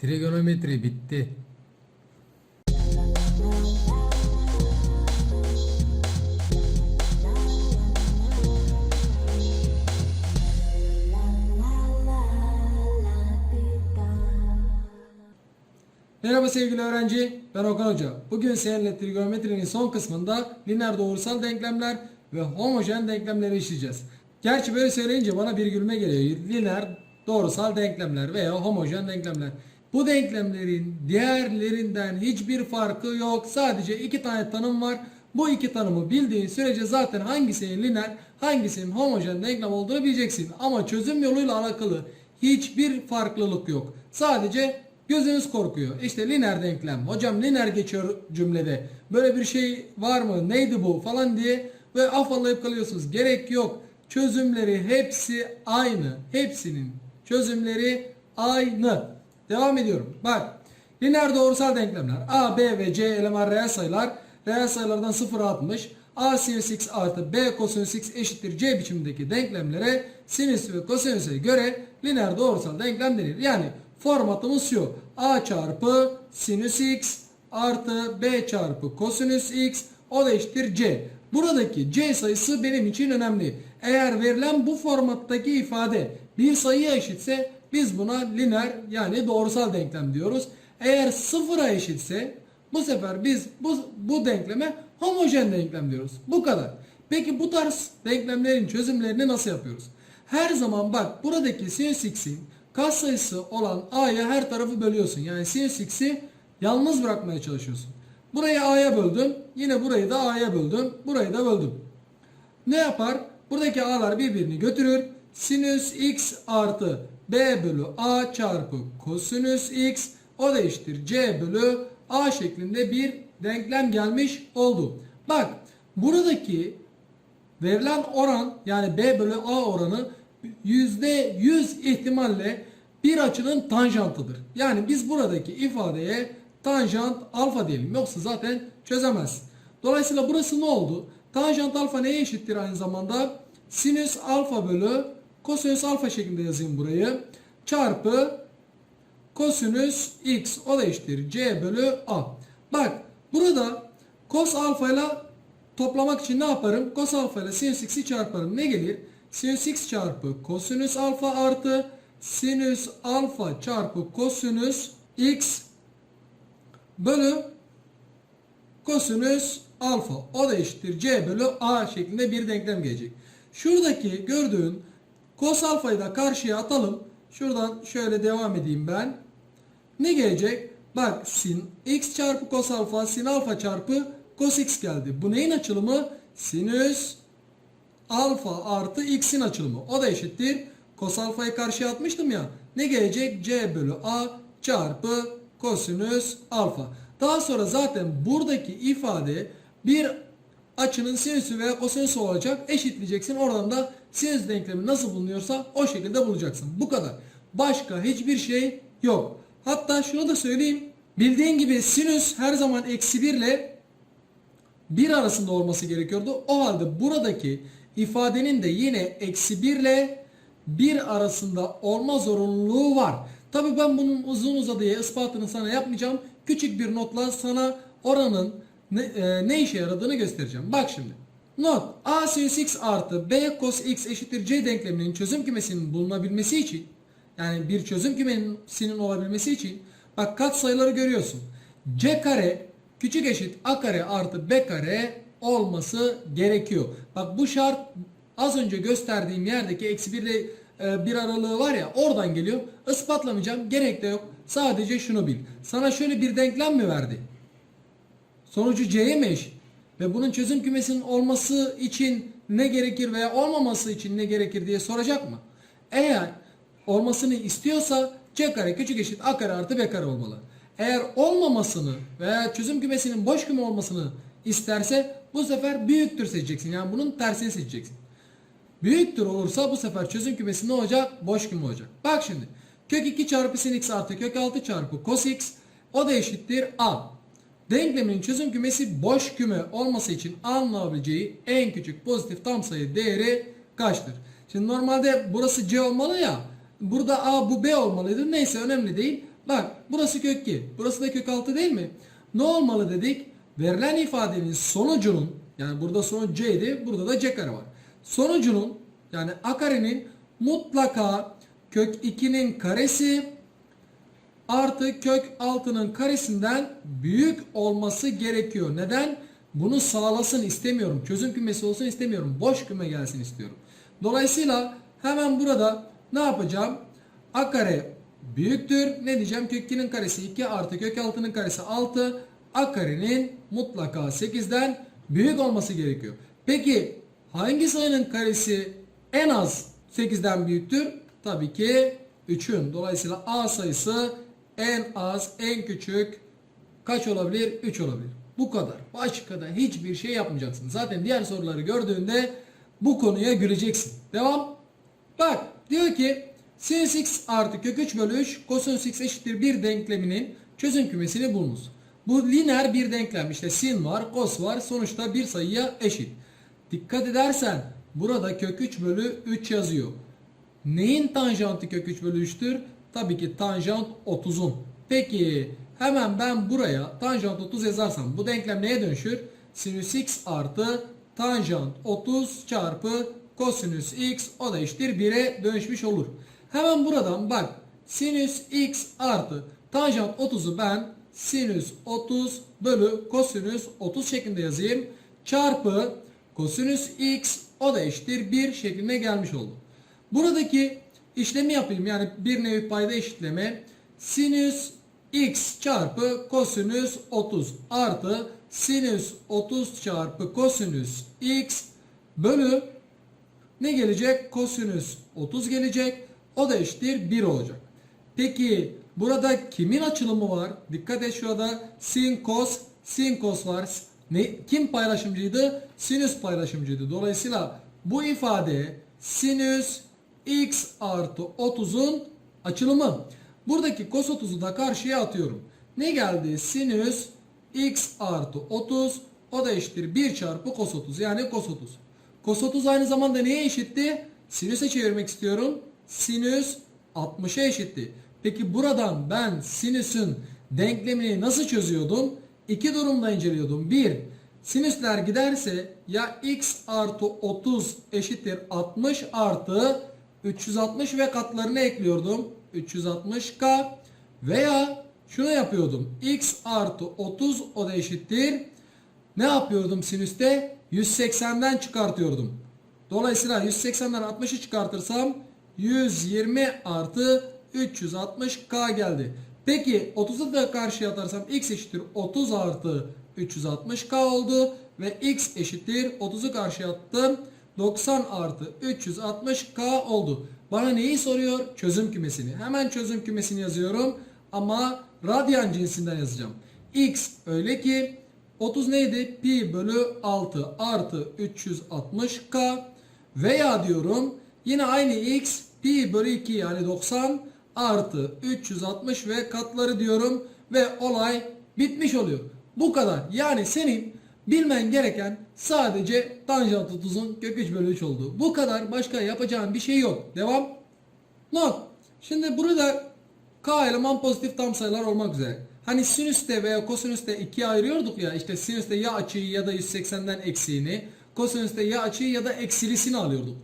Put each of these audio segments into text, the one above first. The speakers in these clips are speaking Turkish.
Trigonometri bitti. Merhaba sevgili öğrenci, ben Okan Hoca. Bugün seninle trigonometrinin son kısmında lineer doğrusal denklemler ve homojen denklemleri işleyeceğiz. Gerçi böyle söyleyince bana bir gülme geliyor. Lineer doğrusal denklemler veya homojen denklemler. Bu denklemlerin diğerlerinden hiçbir farkı yok. Sadece iki tane tanım var. Bu iki tanımı bildiğin sürece zaten hangisinin lineer, hangisinin homojen denklem olduğunu bileceksin. Ama çözüm yoluyla alakalı hiçbir farklılık yok. Sadece Gözünüz korkuyor. İşte lineer denklem. Hocam lineer geçiyor cümlede. Böyle bir şey var mı? Neydi bu? Falan diye ve afallayıp kalıyorsunuz. Gerek yok. Çözümleri hepsi aynı. Hepsinin çözümleri aynı. Devam ediyorum. Bak. Lineer doğrusal denklemler. A, B ve C eleman reel sayılar. Reel sayılardan 0'a 60. A sinüs x artı B kosinüs x eşittir C biçimindeki denklemlere sinüs ve kosinüse göre lineer doğrusal denklem denir. Yani formatımız şu. A çarpı sinüs x artı B çarpı kosinüs x o da eşittir C. Buradaki C sayısı benim için önemli. Eğer verilen bu formattaki ifade bir sayıya eşitse biz buna lineer yani doğrusal denklem diyoruz. Eğer sıfıra eşitse bu sefer biz bu, bu denkleme homojen denklem diyoruz. Bu kadar. Peki bu tarz denklemlerin çözümlerini nasıl yapıyoruz? Her zaman bak buradaki sinüs x'in katsayısı olan a'ya her tarafı bölüyorsun. Yani sinüs x'i yalnız bırakmaya çalışıyorsun. Burayı a'ya böldüm. Yine burayı da a'ya böldüm. Burayı da böldüm. Ne yapar? Buradaki a'lar birbirini götürür. Sinüs x artı b bölü a çarpı kosinüs x o da eşittir c bölü a şeklinde bir denklem gelmiş oldu. Bak buradaki verilen oran yani b bölü a oranı %100 ihtimalle bir açının tanjantıdır. Yani biz buradaki ifadeye tanjant alfa diyelim. Yoksa zaten çözemez. Dolayısıyla burası ne oldu? Tanjant alfa neye eşittir aynı zamanda? Sinüs alfa bölü kosinüs alfa şeklinde yazayım burayı. Çarpı kosinüs x o da eşittir c bölü a. Bak burada kos alfa ile toplamak için ne yaparım? Kos alfa ile sinüs x'i çarparım. Ne gelir? Sinüs x çarpı kosinüs alfa artı sinüs alfa çarpı kosinüs x bölü kosinüs alfa. O da eşittir c bölü a şeklinde bir denklem gelecek. Şuradaki gördüğün kos alfayı da karşıya atalım. Şuradan şöyle devam edeyim ben. Ne gelecek? Bak sin x çarpı kos alfa sin alfa çarpı kos x geldi. Bu neyin açılımı? Sinüs alfa artı x'in açılımı. O da eşittir. Kos alfayı karşıya atmıştım ya. Ne gelecek? c bölü a çarpı kosinüs alfa. Daha sonra zaten buradaki ifade bir açının sinüsü veya kosinüsü olacak. Eşitleyeceksin. Oradan da sinüs denklemi nasıl bulunuyorsa o şekilde bulacaksın. Bu kadar. Başka hiçbir şey yok. Hatta şunu da söyleyeyim. Bildiğin gibi sinüs her zaman eksi 1 ile 1 arasında olması gerekiyordu. O halde buradaki ifadenin de yine eksi 1 ile 1 arasında olma zorunluluğu var. Tabi ben bunun uzun uzadıya ispatını sana yapmayacağım. Küçük bir notla sana oranın ne, e, ne işe yaradığını göstereceğim. Bak şimdi. Not. A sinüs x artı B cos x eşittir C denkleminin çözüm kümesinin bulunabilmesi için yani bir çözüm kümesinin olabilmesi için bak kat sayıları görüyorsun. C kare küçük eşit A kare artı B kare olması gerekiyor. Bak bu şart az önce gösterdiğim yerdeki eksi 1 ile e, bir aralığı var ya oradan geliyor. Ispatlamayacağım. Gerek de yok. Sadece şunu bil. Sana şöyle bir denklem mi verdi? Sonucu C'ye mi eşit? Ve bunun çözüm kümesinin olması için ne gerekir veya olmaması için ne gerekir diye soracak mı? Eğer olmasını istiyorsa C kare küçük eşit A kare artı B kare olmalı. Eğer olmamasını veya çözüm kümesinin boş küme olmasını isterse bu sefer büyüktür seçeceksin. Yani bunun tersini seçeceksin. Büyüktür olursa bu sefer çözüm kümesi ne olacak? Boş küme olacak. Bak şimdi. Kök 2 çarpı sin x artı kök 6 çarpı cos x o da eşittir a. Denklemin çözüm kümesi boş küme olması için alınabileceği en küçük pozitif tam sayı değeri kaçtır? Şimdi normalde burası c olmalı ya. Burada a bu b olmalıydı. Neyse önemli değil. Bak burası kök 2. Burası da kök 6 değil mi? Ne olmalı dedik? Verilen ifadenin sonucunun yani burada sonuç c'ydi. Burada da c kare var. Sonucunun yani a karenin mutlaka kök 2'nin karesi artı kök 6'nın karesinden büyük olması gerekiyor. Neden? Bunu sağlasın istemiyorum. Çözüm kümesi olsun istemiyorum. Boş küme gelsin istiyorum. Dolayısıyla hemen burada ne yapacağım? A kare büyüktür. Ne diyeceğim? Kök 2'nin karesi 2 artı kök 6'nın karesi 6. A karenin mutlaka 8'den büyük olması gerekiyor. Peki hangi sayının karesi en az 8'den büyüktür? Tabii ki 3'ün. Dolayısıyla A sayısı en az en küçük kaç olabilir? 3 olabilir. Bu kadar. Başka da hiçbir şey yapmayacaksın. Zaten diğer soruları gördüğünde bu konuya güleceksin. Devam. Bak diyor ki sinüs x artı kök 3 bölü 3 kosinüs x eşittir 1 denkleminin çözüm kümesini bulunuz. Bu lineer bir denklem. İşte sin var, kos var. Sonuçta bir sayıya eşit. Dikkat edersen burada kök 3 bölü 3 yazıyor. Neyin tanjantı kök 3 bölü 3'tür? Tabii ki tanjant 30'un. Peki hemen ben buraya tanjant 30 yazarsam bu denklem neye dönüşür? Sinüs x artı tanjant 30 çarpı kosinüs x o da eşittir 1'e dönüşmüş olur. Hemen buradan bak sinüs x artı tanjant 30'u ben sinüs 30 bölü kosinüs 30 şeklinde yazayım. Çarpı kosinüs x o da eşittir 1 şeklinde gelmiş oldu. Buradaki işlemi yapayım yani bir nevi payda eşitleme. Sinüs x çarpı kosinüs 30 artı sinüs 30 çarpı kosinüs x bölü ne gelecek? Kosinüs 30 gelecek. O da eşittir 1 olacak. Peki burada kimin açılımı var? Dikkat et şurada sin kos sin kos var. Ne, kim paylaşımcıydı? Sinüs paylaşımcıydı. Dolayısıyla bu ifade sinüs x artı 30'un açılımı. Buradaki cos 30'u da karşıya atıyorum. Ne geldi? Sinüs x artı 30 o da eşittir 1 çarpı cos 30 yani cos 30. Cos 30 aynı zamanda neye eşitti? Sinüse çevirmek istiyorum. Sinüs 60'a eşitti. Peki buradan ben sinüsün denklemini nasıl çözüyordum? İki durumda inceliyordum. Bir, sinüsler giderse ya x artı 30 eşittir 60 artı 360 ve katlarını ekliyordum. 360k veya şunu yapıyordum. x artı 30 o da eşittir. Ne yapıyordum sinüste? 180'den çıkartıyordum. Dolayısıyla 180'den 60'ı çıkartırsam 120 artı 360k geldi. Peki 30'u da karşıya atarsam x eşittir 30 artı 360k oldu. Ve x eşittir 30'u karşıya attım. 90 artı 360k oldu. Bana neyi soruyor? Çözüm kümesini. Hemen çözüm kümesini yazıyorum. Ama radyan cinsinden yazacağım. x öyle ki 30 neydi? Pi bölü 6 artı 360k veya diyorum yine aynı x pi bölü 2 yani 90 artı 360 ve katları diyorum ve olay bitmiş oluyor. Bu kadar. Yani senin bilmen gereken sadece tanjant 30'un kök 3 bölü 3 olduğu. Bu kadar. Başka yapacağın bir şey yok. Devam. Not. Şimdi burada k eleman pozitif tam sayılar olmak üzere. Hani sinüste veya kosinüste ikiye ayırıyorduk ya işte sinüste ya açıyı ya da 180'den eksiğini kosinüste ya açıyı ya da eksilisini alıyorduk.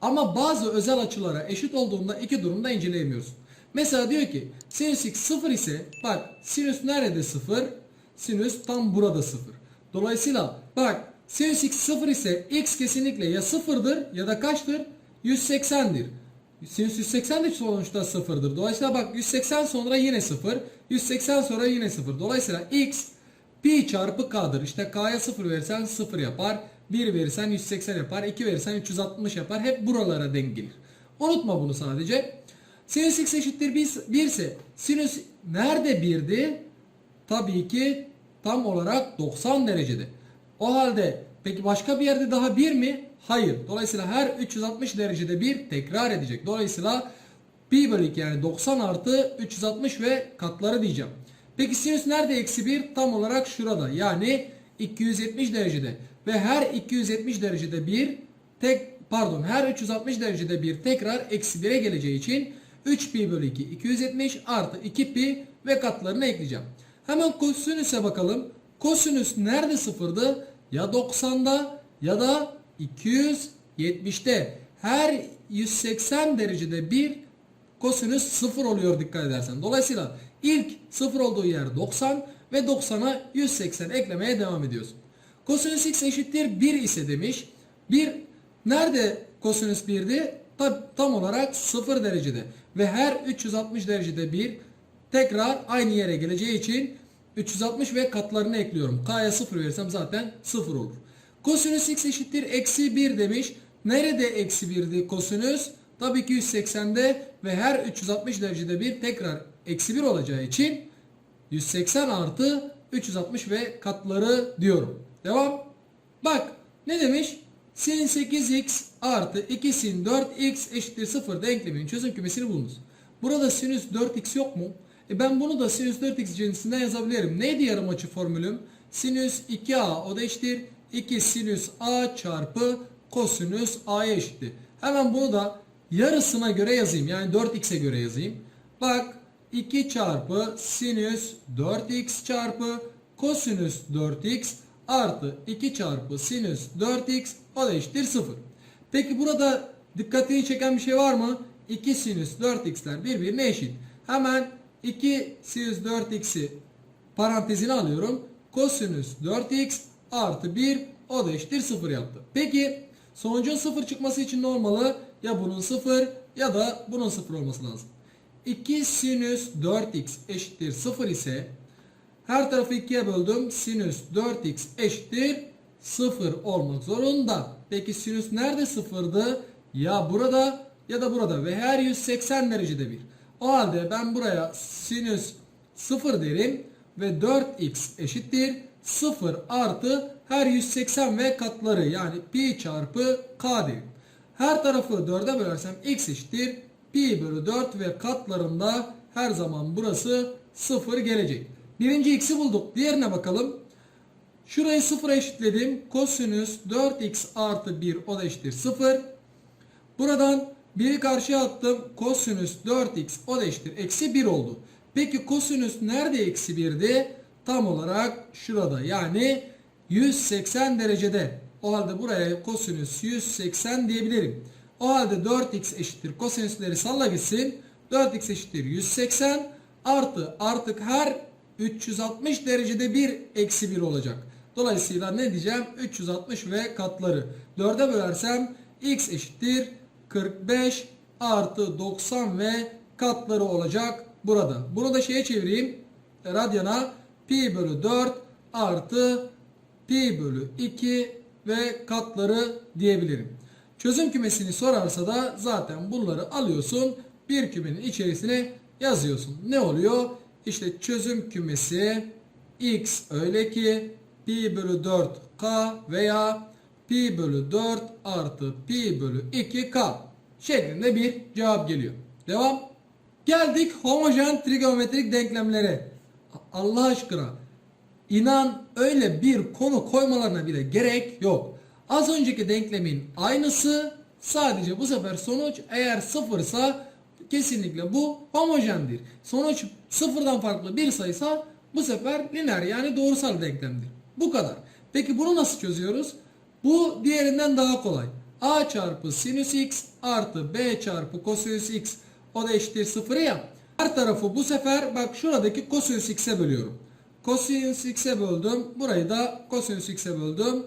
Ama bazı özel açılara eşit olduğunda iki durumda inceleyemiyoruz. Mesela diyor ki sinüs x 0 ise bak sinüs nerede 0? Sinüs tam burada 0. Dolayısıyla bak sinüs x 0 ise x kesinlikle ya 0'dır ya da kaçtır? 180'dir. Sinüs 180 de sonuçta 0'dır. Dolayısıyla bak 180 sonra yine 0. 180 sonra yine 0. Dolayısıyla x pi çarpı k'dır. İşte k'ya 0 verirsen 0 yapar. 1 verirsen 180 yapar. 2 verirsen 360 yapar. Hep buralara denk gelir. Unutma bunu sadece. Sinüs x eşittir 1 ise sinüs nerede 1'di? Tabii ki tam olarak 90 derecede. O halde peki başka bir yerde daha 1 mi? Hayır. Dolayısıyla her 360 derecede bir tekrar edecek. Dolayısıyla pi bölü 2 yani 90 artı 360 ve katları diyeceğim. Peki sinüs nerede eksi 1? Tam olarak şurada. Yani 270 derecede. Ve her 270 derecede bir tek pardon her 360 derecede bir tekrar eksi 1'e geleceği için 3 pi bölü 2 270 artı 2 pi ve katlarını ekleyeceğim. Hemen kosinüse bakalım. Kosinüs nerede sıfırdı? Ya 90'da ya da 270'te. Her 180 derecede bir kosinüs sıfır oluyor dikkat edersen. Dolayısıyla ilk sıfır olduğu yer 90 ve 90'a 180 eklemeye devam ediyorsun. Kosinüs x eşittir 1 ise demiş. 1 nerede kosinüs 1'di? Tam, tam olarak 0 derecede. Ve her 360 derecede bir tekrar aynı yere geleceği için 360 ve katlarını ekliyorum. K'ya 0 verirsem zaten 0 olur. Kosinüs x eşittir eksi 1 demiş. Nerede eksi 1'di kosinüs? Tabii ki 180'de ve her 360 derecede bir tekrar eksi 1 olacağı için 180 artı 360 ve katları diyorum. Devam. Bak ne demiş? Sin 8x artı 2 sin 4x eşittir 0 denkleminin çözüm kümesini bulunuz. Burada sinüs 4x yok mu? E ben bunu da sinüs 4x cinsinden yazabilirim. Neydi yarım açı formülüm? Sinüs 2a o da eşittir 2 sinüs a çarpı kosinüs a'ya eşittir. Hemen bunu da yarısına göre yazayım. Yani 4x'e göre yazayım. Bak 2 çarpı sinüs 4x çarpı kosinüs 4x artı 2 çarpı sinüs 4x o da eşittir 0. Peki burada dikkatini çeken bir şey var mı? 2 sinüs 4x'ler birbirine eşit. Hemen 2 sinüs 4x'i parantezine alıyorum. Kosinüs 4x artı 1 o da eşittir 0 yaptı. Peki sonucun 0 çıkması için ne? Ya bunun 0 ya da bunun 0 olması lazım. 2 sinüs 4x eşittir 0 ise her tarafı 2'ye böldüm. Sinüs 4x eşittir 0 olmak zorunda. Peki sinüs nerede sıfırdı? Ya burada ya da burada ve her 180 derecede bir. O halde ben buraya sinüs 0 derim ve 4x eşittir 0 artı her 180 ve katları yani pi çarpı k derim. Her tarafı 4'e bölersem x eşittir pi bölü 4 ve katlarında her zaman burası 0 gelecek. Birinci x'i bulduk. Diğerine bakalım. Şurayı 0'a eşitledim. Kosinüs 4x artı 1 o da eşittir 0. Buradan 1'i karşıya attım. Kosinüs 4x o da eşittir. Eksi 1 oldu. Peki kosinüs nerede eksi 1'di? Tam olarak şurada. Yani 180 derecede. O halde buraya kosinüs 180 diyebilirim. O halde 4x eşittir. Kosinüsleri salla gitsin. 4x eşittir 180 artı artık her 360 derecede bir eksi 1 olacak. Dolayısıyla ne diyeceğim? 360 ve katları. 4'e bölersem x eşittir 45 artı 90 ve katları olacak burada. Bunu da şeye çevireyim. Radyana pi bölü 4 artı pi bölü 2 ve katları diyebilirim. Çözüm kümesini sorarsa da zaten bunları alıyorsun. Bir kümenin içerisine yazıyorsun. Ne oluyor? İşte çözüm kümesi x öyle ki pi bölü 4 k veya pi bölü 4 artı pi bölü 2 k şeklinde bir cevap geliyor. Devam. Geldik homojen trigonometrik denklemlere. Allah aşkına inan öyle bir konu koymalarına bile gerek yok. Az önceki denklemin aynısı sadece bu sefer sonuç eğer sıfırsa kesinlikle bu homojendir. Sonuç sıfırdan farklı bir sayısa bu sefer lineer yani doğrusal denklemdir. Bu kadar. Peki bunu nasıl çözüyoruz? Bu diğerinden daha kolay. A çarpı sinüs x artı B çarpı kosinüs x o da eşittir sıfırı ya. Her tarafı bu sefer bak şuradaki kosinüs x'e bölüyorum. Kosinüs x'e böldüm. Burayı da kosinüs x'e böldüm.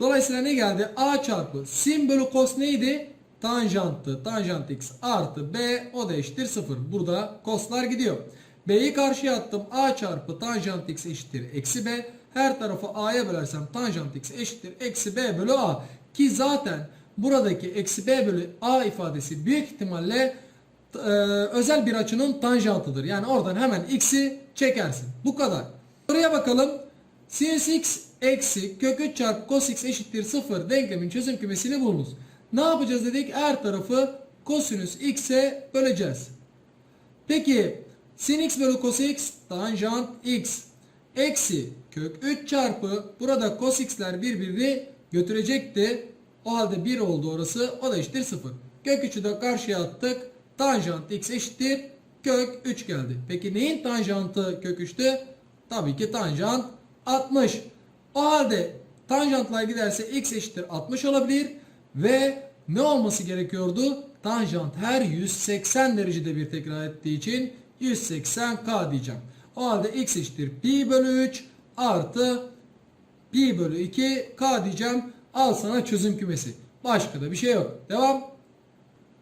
Dolayısıyla ne geldi? A çarpı sin bölü kos neydi? Tanjanttı. Tanjant x artı b o da eşittir 0. Burada koslar gidiyor. B'yi karşıya attım. A çarpı tanjant x eşittir eksi b. Her tarafı a'ya bölersem tanjant x eşittir eksi b bölü a. Ki zaten buradaki eksi b bölü a ifadesi büyük ihtimalle e, özel bir açının tanjantıdır. Yani oradan hemen x'i çekersin. Bu kadar. Buraya bakalım. Sinüs x eksi kök 3 çarpı cos x eşittir 0 denklemin çözüm kümesini bulunuz. Ne yapacağız dedik? Her tarafı kosinüs x'e böleceğiz. Peki sin x bölü cos x tanjant x eksi kök 3 çarpı burada cos x'ler birbirini götürecekti. O halde 1 oldu orası. O da eşittir 0. Kök 3'ü de karşıya attık. tanjant x eşittir kök 3 geldi. Peki neyin tanjantı kök 3'tü? Tabii ki tanjant 60. O halde tanjantlar giderse x eşittir 60 olabilir ve ne olması gerekiyordu? Tanjant her 180 derecede bir tekrar ettiği için 180k diyeceğim. O halde x eşittir pi bölü 3 artı pi bölü 2 k diyeceğim. Al sana çözüm kümesi. Başka da bir şey yok. Devam.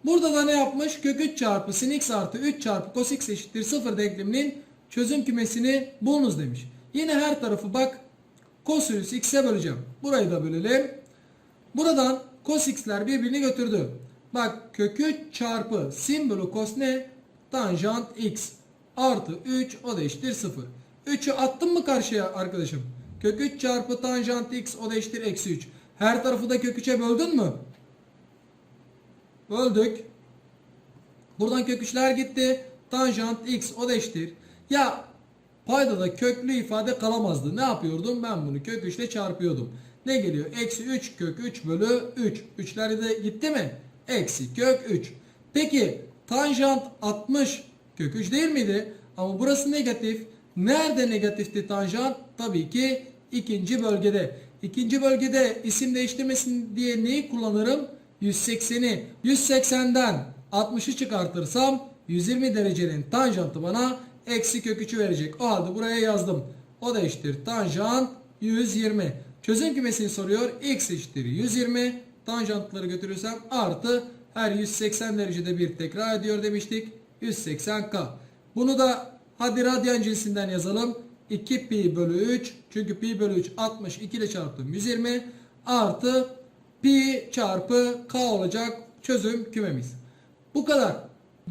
Burada da ne yapmış? Kök 3 çarpı sin x artı 3 çarpı cos x eşittir 0 denkleminin çözüm kümesini bulunuz demiş. Yine her tarafı bak kosinüs x'e böleceğim. Burayı da bölelim. Buradan cos x'ler birbirini götürdü. Bak kök 3 çarpı sin bölü cos ne? Tanjant x artı 3 o da eşittir 0. 3'ü attım mı karşıya arkadaşım? Kök 3 çarpı tanjant x o da eşittir eksi 3. Her tarafı da kök 3'e böldün mü? Böldük. Buradan kök 3'ler gitti. Tanjant x o da eşittir. Ya paydada köklü ifade kalamazdı. Ne yapıyordum? Ben bunu kök 3 ile çarpıyordum. Ne geliyor? Eksi 3 kök 3 bölü 3. 3'ler de gitti mi? Eksi kök 3. Peki tanjant 60 kök 3 değil miydi? Ama burası negatif. Nerede negatifti tanjant? Tabii ki ikinci bölgede. İkinci bölgede isim değiştirmesin diye neyi kullanırım? 180'i. 180'den 60'ı çıkartırsam 120 derecenin tanjantı bana eksi kök 3'ü verecek. O halde buraya yazdım. O da eşittir tanjant 120. Çözüm kümesini soruyor. X eşittir 120. Tanjantları götürürsem artı her 180 derecede bir tekrar ediyor demiştik. 180k. Bunu da hadi radyan cinsinden yazalım. 2 pi bölü 3 çünkü pi bölü 3 60 2 ile çarptım 120 artı pi çarpı k olacak çözüm kümemiz. Bu kadar.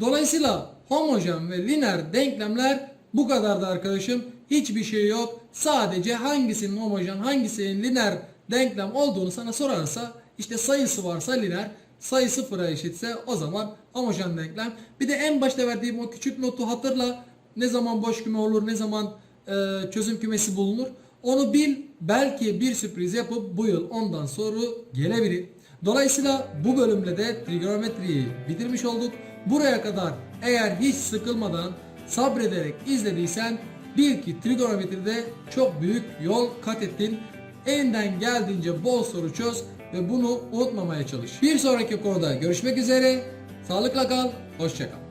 Dolayısıyla homojen ve lineer denklemler bu kadardı arkadaşım. Hiçbir şey yok. Sadece hangisinin homojen hangisinin lineer denklem olduğunu sana sorarsa işte sayısı varsa lineer sayı sıfıra eşitse o zaman homojen denklem. Bir de en başta verdiğim o küçük notu hatırla. Ne zaman boş küme olur ne zaman e, çözüm kümesi bulunur. Onu bil belki bir sürpriz yapıp bu yıl ondan soru gelebilir. Dolayısıyla bu bölümde de trigonometriyi bitirmiş olduk. Buraya kadar eğer hiç sıkılmadan sabrederek izlediysen bil ki trigonometride çok büyük yol kat ettin. Elinden geldiğince bol soru çöz ve bunu unutmamaya çalış. Bir sonraki konuda görüşmek üzere. Sağlıkla kal, hoşça kal.